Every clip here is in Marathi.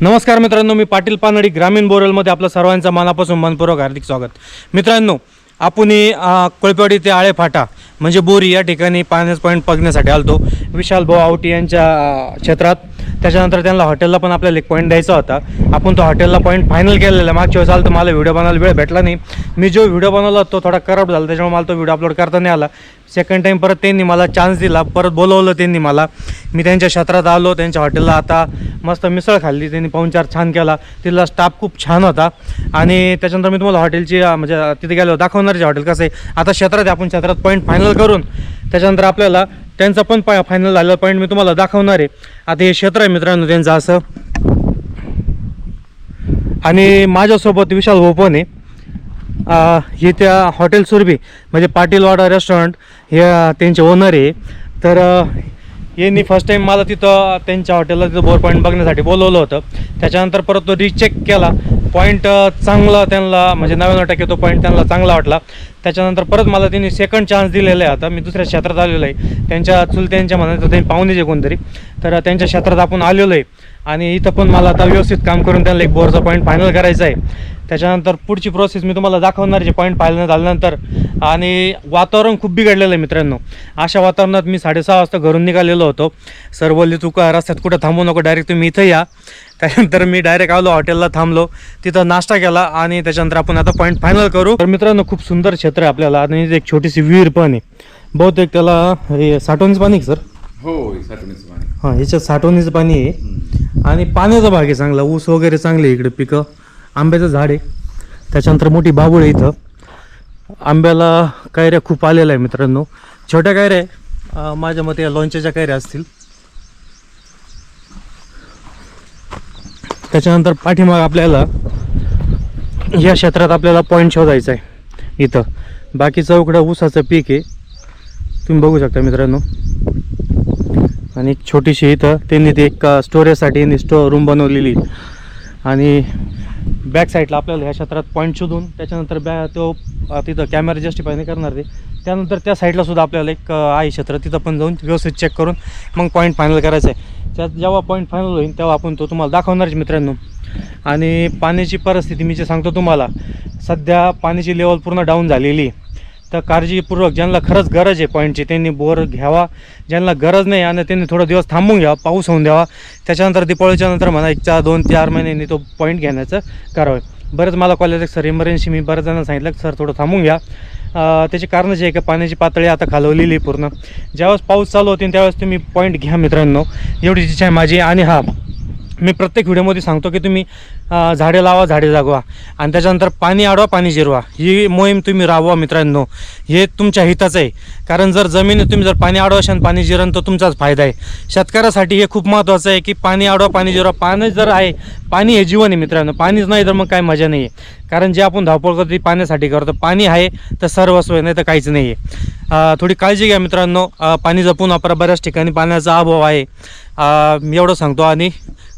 नमस्कार मित्रांनो मी पाटील पानडी ग्रामीण बोरलमध्ये आपलं सर्वांचं मनापासून मनपूर्वक हार्दिक स्वागत. मित्रांनो आपण कोळपेवाडी ते आळे फाटा म्हणजे बोरी या ठिकाणी पाण्याचं पॉईंट बघण्यासाठी आलतो. विशाल भाऊ आवटी यांच्या क्षेत्रात. त्याच्यानंतर त्यांना हॉटेलला पण आपल्याला एक पॉईंट द्यायचा होता. आपण तो हॉटेलला पॉईंट फायनल केलेला आहे. मागच्या वेळेस आलं तर मला व्हिडिओ बनवायला वेळ भेटला नाही. मी जो व्हिडिओ बनवला तो थोडा करप्ट झाला त्याच्यामुळे मला तो व्हिडिओ अपलोड करता नाही आला. सेकंड टाईम परत त्यांनी मला चान्स दिला. परत बोलवलं त्यांनी मला. मी त्यांच्या क्षेत्रात आलो त्यांच्या हॉटेलला आता मस्त मिसळ खाल्ली. त्यांनी पाहुणचार छान केला. तिथला स्टाफ खूप छान होता. आणि त्याच्यानंतर मी तुम्हाला हॉटेलची म्हणजे तिथे गेलो. दाखवणारचे हॉटेल कसं आहे आता क्षेत्रात आहे, आपण क्षेत्रात पॉईंट फायनल करून त्याच्यानंतर आपल्याला त्यांचा पण पॉ फायनल झालेला पॉईंट मी तुम्हाला दाखवणार आहे. आता हे क्षेत्र आहे मित्रांनो त्यांचं असं. आणि माझ्यासोबत विशाल भाऊ पण आहे. हे त्या हॉटेल सुरभी म्हणजे पाटीलवाडा रेस्टॉरंट हे त्यांचे ओनर आहे. तर यांनी फर्स्ट टाईम मला तिथं त्यांच्या हॉटेलला तिथं बोर पॉईंट बघण्यासाठी बोलवलं होतं. त्याच्यानंतर परत तो रिचेक केला. पॉईंट चांगला त्यांना म्हणजे नव्याण्णव टक्के तो पॉईंट त्यांना चांगला वाटला. त्याच्यानंतर परत मला त्यांनी सेकंड चान्स दिलेला आहे आता. मी दुसऱ्या क्षेत्रात आलेलो आहे. त्यांच्या चुलत्यांच्या मनात त्यांनी पाहुणेचे कोणतरी. तर त्यांच्या क्षेत्रात आपण आलेलो आहे. आणि इथं पण मला आता व्यवस्थित काम करून त्यांना एक बोरचा पॉईंट फायनल करायचा आहे. त्याच्यानंतर पुढची प्रोसेस मी तुम्हाला दाखवणार जे पॉईंट फायनल झाल्यानंतर. आणि वातावरण खूप बिघडलेलं आहे मित्रांनो. अशा वातावरणात मी साडेसहा वाजता घरून निघालेलो होतो. सर बोलले तू का रस्त्यात कुठं थांबू नको? डायरेक्ट तुम्ही इथं या. त्यानंतर मी डायरेक्ट आलो हॉटेलला थांबलो. तिथं नाश्ता केला आणि त्याच्यानंतर आपण आता पॉईंट फायनल करू. तर मित्रांनो खूप सुंदर क्षेत्र आहे आपल्याला. आणि एक छोटीशी विहीर पण आहे. बहुतेक त्याला हे साठवणीचं पाणी सर? हो साठवणीचं पाणी हां ह्याच्यात साठवणीचं पाणी आहे. आणि पाण्याचा भाग आहे चांगला. ऊस वगैरे चांगले इकडे पिकं. आंब्याचं झाड आहे. त्याच्यानंतर मोठी बाबूळ आहे इथं. आंब्याला कायऱ्या खूप आलेल्या आहे मित्रांनो. छोट्या कायऱ्या आहे. माझ्या मते या लोणच्याच्या कायऱ्या असतील. त्याच्यानंतर पाठीमाग आपल्याला या क्षेत्रात आपल्याला पॉईंट शोधायचा आहे. इथं. बाकी चौकडं ऊसाचं पीक आहे. तुम्ही बघू शकता मित्रांनो. आणि एक छोटीशी इथं त्यांनी ते एक स्टोरेजसाठी यांनी स्टो रूम बनवलेली आणि बॅक साईडला आपल्याला ह्या क्षेत्रात पॉईंट शोधून त्याच्यानंतर बॅ तो तिथं कॅमेरा जस्टिफाय नाही करणार ते. त्यानंतर त्या साईडलासुद्धा आपल्याला एक आहे क्षेत्र. तिथं पण जाऊन व्यवस्थित चेक करून मग पॉईंट फायनल करायचं आहे. त्यात जेव्हा पॉईंट फायनल होईल तेव्हा आपण तो तुम्हाला दाखवणारच मित्रांनो. आणि पाण्याची परिस्थिती मी जे सांगतो तुम्हाला सध्या पाण्याची लेवल पूर्ण डाऊन झालेली आहे. तर काळजीपूर्वक ज्यांना खरंच गरज आहे पॉईंटची त्यांनी बोर घ्यावा. ज्यांना गरज नाही आणि त्यांनी थोडा दिवस थांबून घ्यावा पाऊस होऊन द्यावा. त्याच्यानंतर दिपाळीच्या नंतर म्हणा एक चार दोन चार महिन्यांनी तो पॉईंट घेण्याचं करावं. बरंच मला कॉलेज सर इमर्जन्सी मी बऱ्याच जणांना सांगितलं की सर थोडं थांबून घ्या. त्याची कारण जे आहे की पाण्याची पातळी आता खालवलेली आहे पूर्ण. ज्यावेळेस पाऊस चालू होती त्यावेळेस तुम्ही पॉईंट घ्या मित्रांनो. एवढी इच्छा आहे माझी आणि हा. मी प्रत्येक व्हिडिओमध्ये सांगतो की तुम्ही झाडे लावा झाडे जागवा. आणि त्याच्यानंतर पाणी आडवा पाणी जिरवा. ही मोहीम तुम्ही राबवा मित्रांनो. हे तुमच्या हिताचं आहे. कारण जर जमिनीत तुम्ही जर पाणी आडवा आणि पाणी जिरण तर तुमचाच फायदा आहे. शेतकऱ्यासाठी हे खूप महत्त्वाचं आहे की पाणी आडवा पाणी जिरवा. पाणी जर आहे पाणी हे जीवन आहे मित्रांनो. पाणीच नाही तर मग काय मजा नाही आहे कारण जे आपण धावपळ करतो ती पाण्यासाठी करतो. पाणी आहे तर सर्वस्व आहे नाही तर काहीच नाही आहे थोडी काळजी घ्या मित्रांनो. पाणी जपून वापरा. बऱ्याच ठिकाणी पाण्याचा अभाव आहे. मी एवढं सांगतो आणि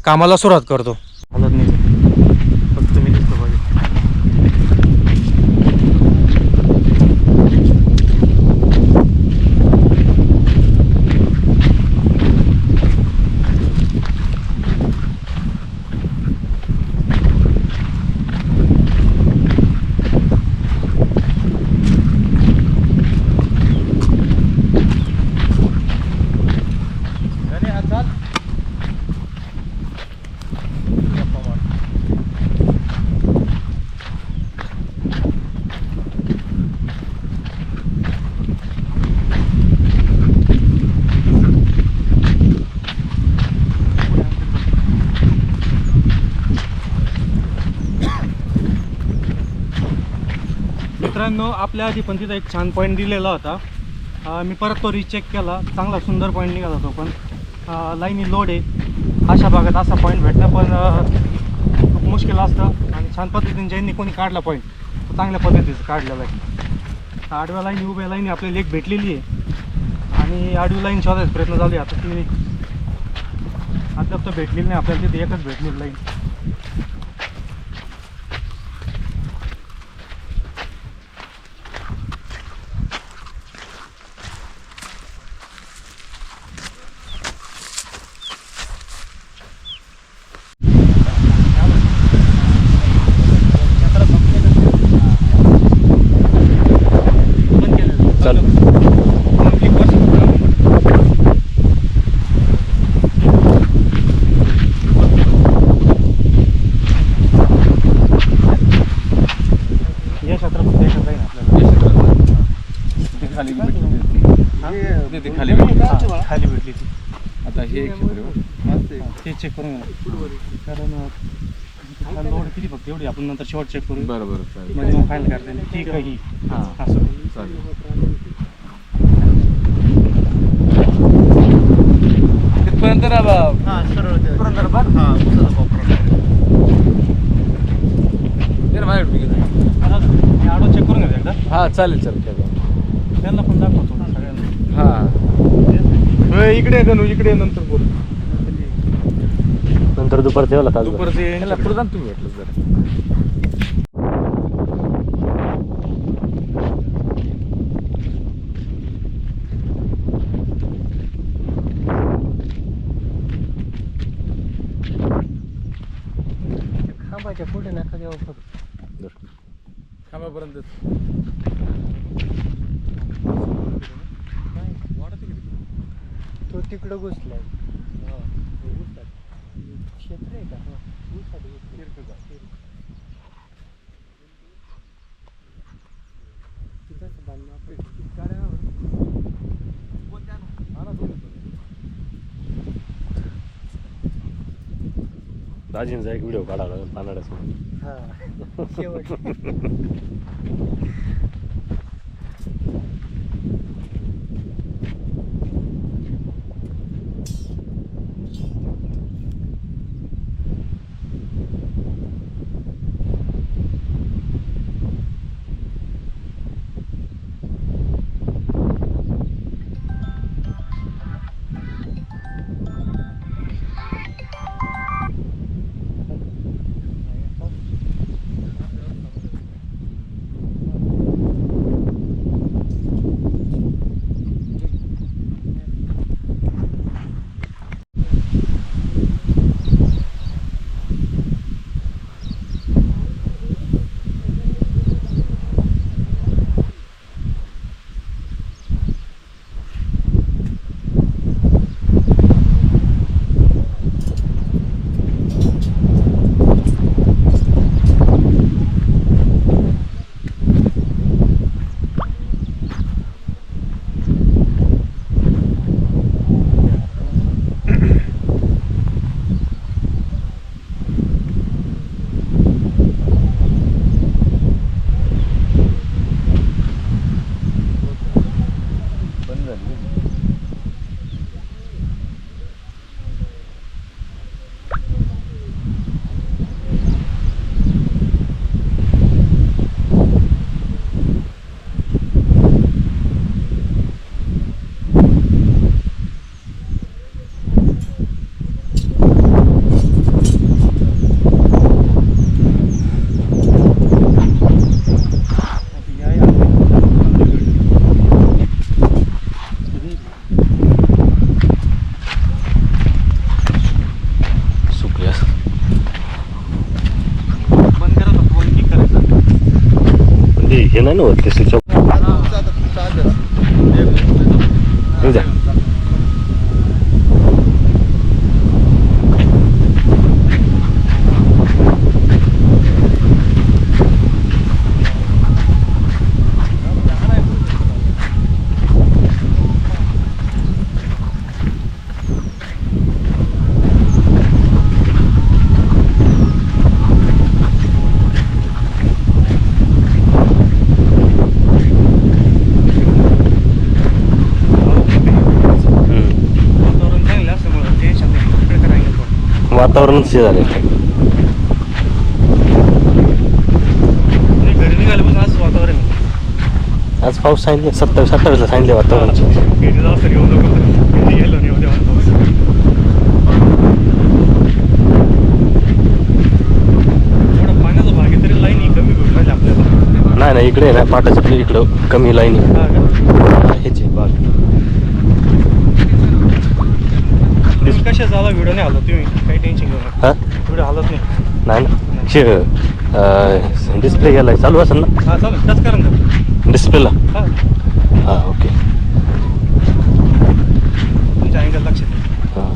कामाला सुरुवात करतो. नाही. फक्त मी दिसतो पाहिजे मित्रांनो आपल्या आधी पण तिथं एक छान पॉईंट दिलेला होता. मी परत तो रिचेक केला. चांगला सुंदर पॉईंट निघाला तो पण. लाईनी लोड आहे. अशा भागात असा पॉईंट भेटणं पण खूप मुश्किल असतं. आणि छान पद्धतीने ज्यांनी कोणी काढला पॉईंट तो चांगल्या पद्धतीचं काढलेला आहे. आडव्या लाईन उभ्या लाईन आपल्याला एक भेटलेली आहे. आणि आडवी लाईन शोधायचा प्रयत्न झाले आहे. आता ती अद्याप तर भेटलेली नाही. आपल्याला तिथे एकच भेटलेली लाईन या क्षेत्रात फक्त एकच लाईन आपल्याला ते खाली भेटली होती. ते खाली भेटली. हा, खाली भेटली ती. आता हे एक क्षेत्र आहे. ते चेक करून घ्या. कारण लोड किती फक्त एवढी आपण नंतर शेवट चेक करू. बरं बरं चालेल म्हणजे मग फायनल करता येईल. ठीक आहे ही. हां असं चालेल तिथपर्यंत ना मी घेतो. आडो चेक करून घ्या एकदा हा चालेल चालेल त्यांना पण दाखवतो. हा. इकडे गणू इकडे नंतर बोल. नंतर दुपारचं यावं लागतं दुपारचे याला पुढे जा ना तुम्ही जरा. खांबाच्या पुढे नका देऊ फक्त. खांबापर्यंत. तो तिकडं घुसलाय क्षेत्र आहे का? तिथंच दाजींचा एक व्हिडिओ काढावा लागेल पानाड्यासमोर. हा शेवट. करायचं ते हे वातावरणच हे झाले. गर्मी घालून आज वातावरण आज पाऊस सांगितले सत्तावीस सत्तावीसला सांगितले वातावरण. नाही नाही इकडे ना पाटाच्या इकडं कमी लाईन आहे. कशा झाला व्हिडिओ नाही आला? तुम्ही काही टेन्शन घेऊ नका. हा? व्हिडिओ हालत नाही नाही ना. शे डिस्प्ले गेलाय. चालू असेल ना? हा चालेल. टच करा ना डिस्प्लेला हा. हां ओके तुमच्या अँगल लक्षात येईल हां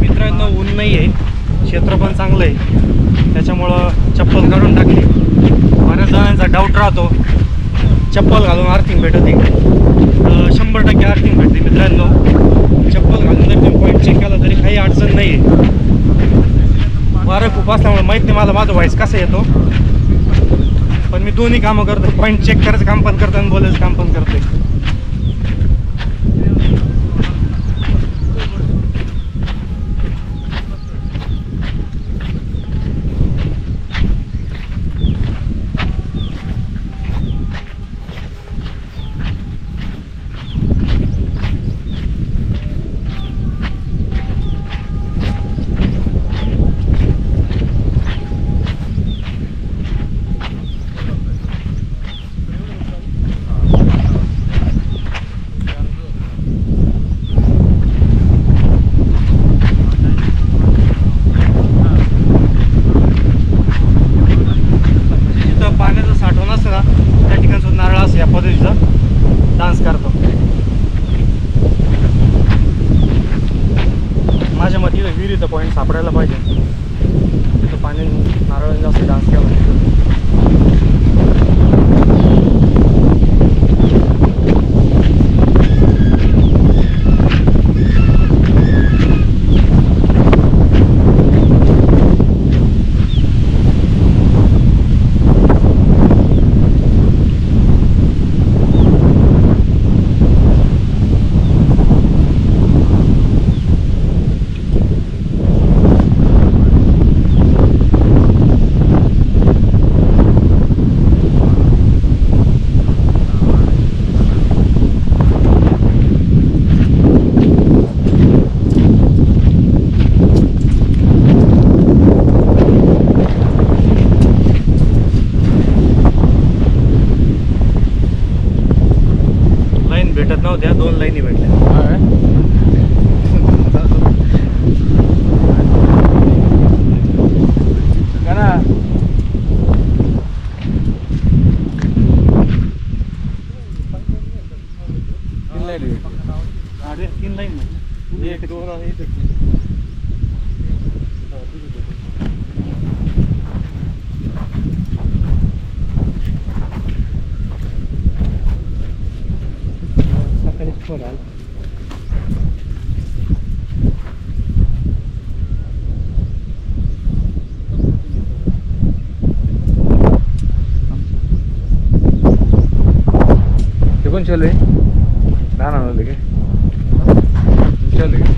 मित्रांनो ऊन नाही आहे क्षेत्र पण चांगलं आहे त्याच्यामुळं चप्पल काढून टाकली बऱ्याच जणांचा डाऊट राहतो चप्पल घालून आर्थिंग भेटते तर शंभर टक्के आर्थिंग भेटते मित्रांनो चप्पल घालून जर तुम्ही पॉईंट चेक केला तरी काही अडचण नाही आहे वारं खूप असल्यामुळे माहीत नाही मला माझा व्हॉईस कसा येतो. पण मी दोन्ही कामं करतो. पॉईंट चेक करायचं काम पण करतो आणि बोलायचं काम पण करते तीन लाईन एक दोन सकाळीच फोन आला. चालू आहे राहणार होते काय चालू आहे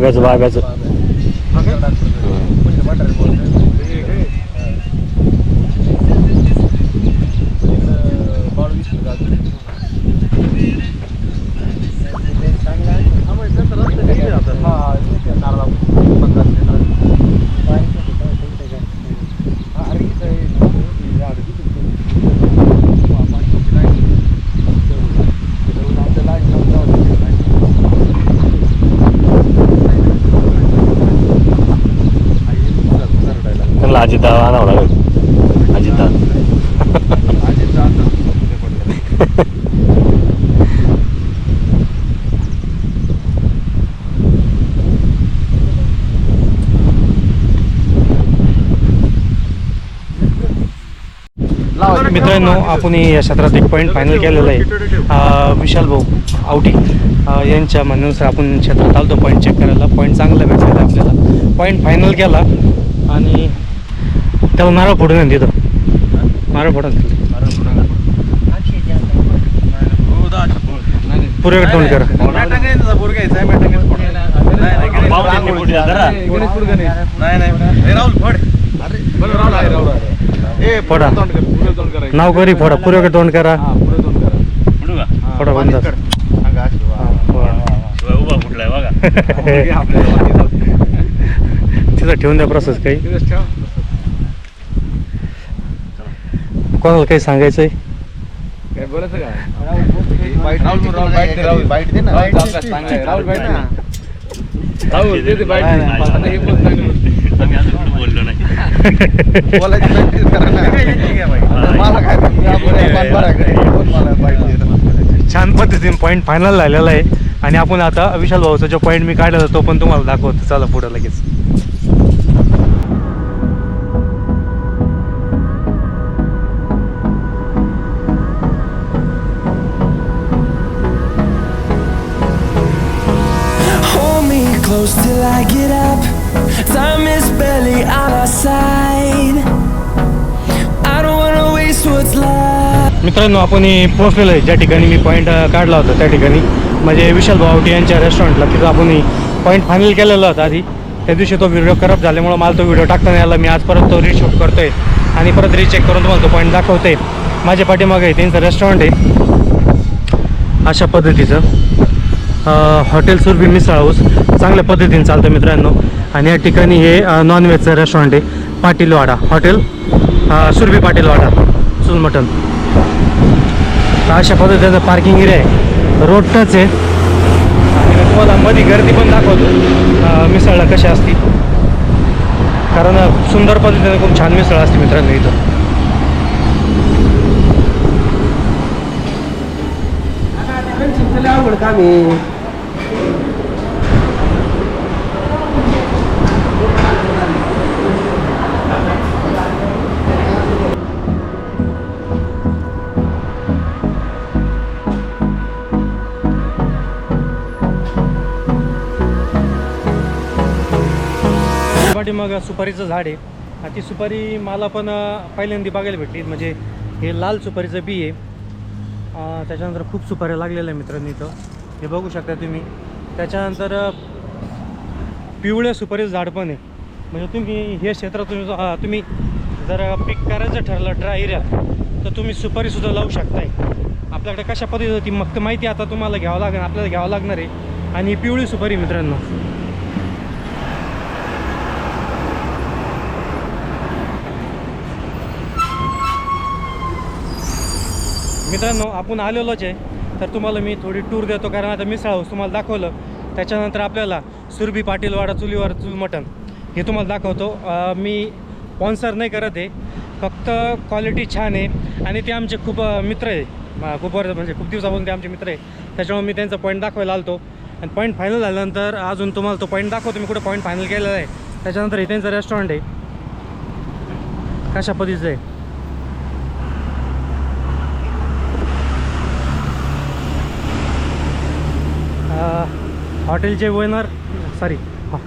बागाचं बागाचं बाळून मित्रांनो आपण या क्षेत्रात एक पॉईंट फायनल केलेला आहे. विशाल भाऊ आवटी यांच्या म्हणण्यानुसार आपण क्षेत्रात आलतो. पॉईंट चेक करायला. पॉईंट चांगला भेटला आपल्याला. पॉईंट फायनल केला. आणि त्याला नारळ फोडून आहे तिथं. नारळ फोडून पुरेकडे तोंड करा. पुढे जरा. फोडा नाव करी फोडा पुरेकडे तोंड करा? फोडा बंद तिथं ठेवून द्या प्रोसेस काही कोणाला काही सांगायचंय काय बोलायचं का राहुल राहुल बाईट दे राहुल बाईट दे ना राहुल चांगला आहे राहुल बाईट ना राहुल दे दे बाईट दे आता हे पण चांगलं बोलतोय. आम्ही अजून कुठं बोललो नाही बोलायची प्रॅक्टिस करा ना मला काय मी आपण घरी. मला? छान पद्धतीने पॉईंट फायनल झालेला आहे. आणि आपण आता विशाल भाऊचा जो पॉईंट मी काढलेला तो पण तुम्हाला दाखवतो. चला पुढे लगेच. मित्रांनो आपण पोहोचलेलो आहे. ज्या ठिकाणी मी पॉईंट काढला होता त्या ठिकाणी म्हणजे विशाल भावटी यांच्या रेस्टॉरंटला तिथं आपण पॉईंट फायनल केलेला होता आधी. त्या दिवशी तो व्हिडिओ करप झाल्यामुळं मला तो व्हिडिओ टाकता नाही आला. मी आज परत तो रिशूट करतोय. आणि परत रिचेक करून तुम्हाला तो पॉईंट दाखवतोय. माझ्या पाठीमागे आहे त्यांचं रेस्टॉरंट आहे. अशा पद्धतीचं. हॉटेल सुरभी मिसळ हाऊस चांगल्या पद्धतीने चालतं मित्रांनो. आणि या ठिकाणी हे नॉनव्हेजचं रेस्टॉरंट आहे पाटीलवाडा. हॉटेल सुरभी पाटीलवाडा चूल अशा पद्धतीचं पार्किंग एरिया आहे. रोड टच आहे. आणि मी तुम्हाला मध्ये गर्दी पण दाखवतो. मिसळला कशी असती. कारण सुंदर पद्धतीने खूप छान मिसळ असते मित्रांनो इथं. अवघड काम त्याच्यामध्ये मग सुपारीचं झाड आहे. ती सुपारी मला पण पहिल्यांदा बघायला भेटली. म्हणजे हे लाल सुपारीचं बी आहे. त्याच्यानंतर खूप सुपाऱ्या लागलेल्या मित्रांनी इथं. हे बघू शकता तुम्ही. त्याच्यानंतर पिवळ्या सुपारीचं झाड पण आहे. म्हणजे तुम्ही हे क्षेत्र तुम्ही तुम्ही जर पीक करायचं ठरलं ड्राय एरियात तर तुम्ही सुपारीसुद्धा लावू शकताय. आपल्याकडे कशा पद्धतीची ती मग माहिती आता तुम्हाला घ्यावं लागेल आपल्याला घ्यावं लागणार आहे. आणि पिवळी सुपारी मित्रांनो. मित्रांनो आपण आलेलोच आहे. तर तुम्हाला मी थोडी टूर देतो कारण आता मिसळ हाऊस तुम्हाला दाखवलं. त्याच्यानंतर आपल्याला सुरभी पाटीलवाडा चुलीवर चूल मटण हे तुम्हाला दाखवतो. मी स्पॉन्सर नाही करत आहे. फक्त क्वालिटी छान आहे. आणि ते आमचे खूप मित्र आहे. खूप वर्ष म्हणजे खूप दिवसापासून ते आमचे मित्र आहे. त्याच्यामुळे मी त्यांचा पॉईंट दाखवायला आलतो. आणि पॉईंट फायनल झाल्यानंतर अजून तुम्हाला तो पॉईंट दाखवतो. मी कुठं पॉईंट फायनल केलेला आहे. त्याच्यानंतर हे त्यांचं रेस्टॉरंट आहे. कशा पद्धतीचं आहे? हॉटेलचे ओनर सॉरी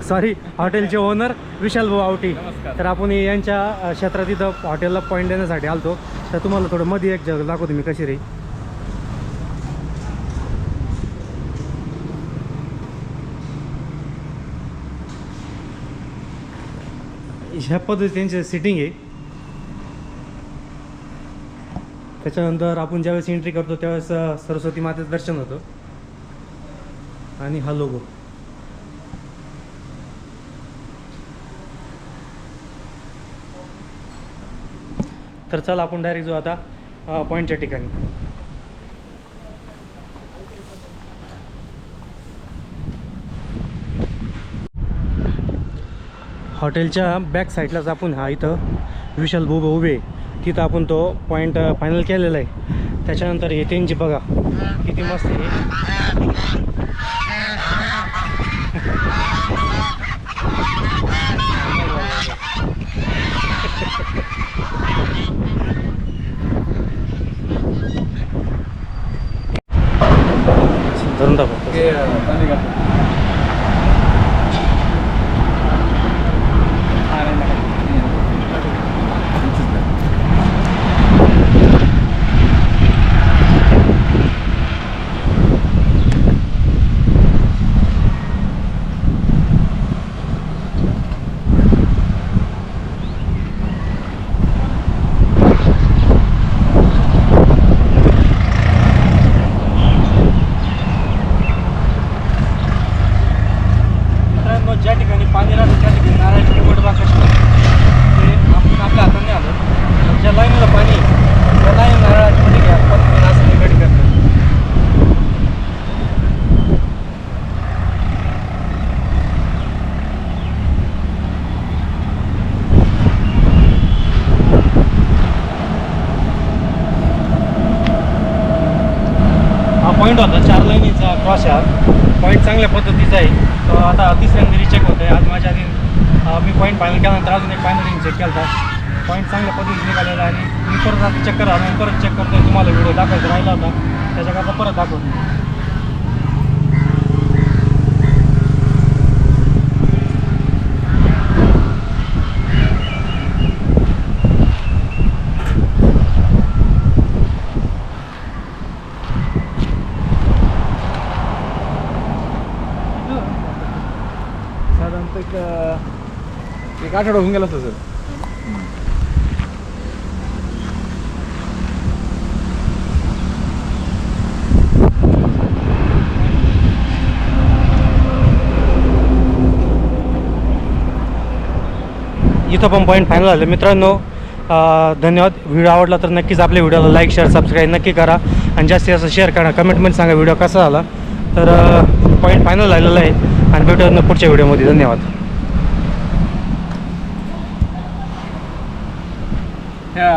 सॉरी हॉटेलचे ओनर विशाल भाऊ आवटी. तर आपण यांच्या क्षेत्रात इथं हॉटेलला पॉईंट देण्यासाठी आलतो. तर तुम्हाला थोडं मध्ये एक जग दाखवतो मी कशी रे. ह्या पद्धती त्यांची सिटिंग आहे. त्याच्यानंतर आपण ज्यावेळेस एंट्री करतो त्यावेळेस सरस्वती मातेचं दर्शन होतं. आणि हा लोगो तर चला आपण डायरेक्ट जाऊ आता पॉईंटच्या ठिकाणी. हॉटेलच्या बॅक साईडलाच आपण. हा इथं विशाल भाऊ उभे. तिथं आपण तो पॉईंट फायनल केलेला आहे. त्याच्यानंतर हे त्यांची बघा. किती मस्त आहे चांगली गाठ. हा, नाही, नका. इथेच द्या. मित्रांनो ज्या ठिकाणी पाणी राहतं त्या ठिकाणी नारळाची निवड बाकत ते आपण आपल्या हाताने आलं ज्या लाईनला पाणी आहे, त्या लाईन नारळाची मध्ये घ्या पद्धतीने असं निगडी करतात हा पॉईंट होता चार लाईनीचा क्रॉस आहे पॉईंट चांगल्या पद्धतीचा आहे. तो आता तिसऱ्यांदा रिचेक होत आहे आज माझ्या आधी मी पॉईंट फायनल केल्यानंतर अजून एक फायनल चेक केला होता पॉईंट चांगल्या पद्धतीने निघालेला आहे आणि मी परत आता चेक करा परत चेक करतो तुम्हाला व्हिडिओ दाखवायचा राहिला होता. त्याच्याकरता परत दाखवतो. एक आठवडा होऊन गेला असता सर इथं पण पॉईंट फायनल झालं. मित्रांनो धन्यवाद. व्हिडिओ आवडला तर नक्कीच आपल्या व्हिडिओला लाईक शेअर सबस्क्राईब नक्की करा. आणि जास्तीत जास्त शेअर करा. कमेंटमध्ये सांगा व्हिडिओ कसा झाला. तर पॉईंट फायनल झालेला आहे. आणि भेटूया पुढच्या व्हिडिओमध्ये. धन्यवाद. ह्या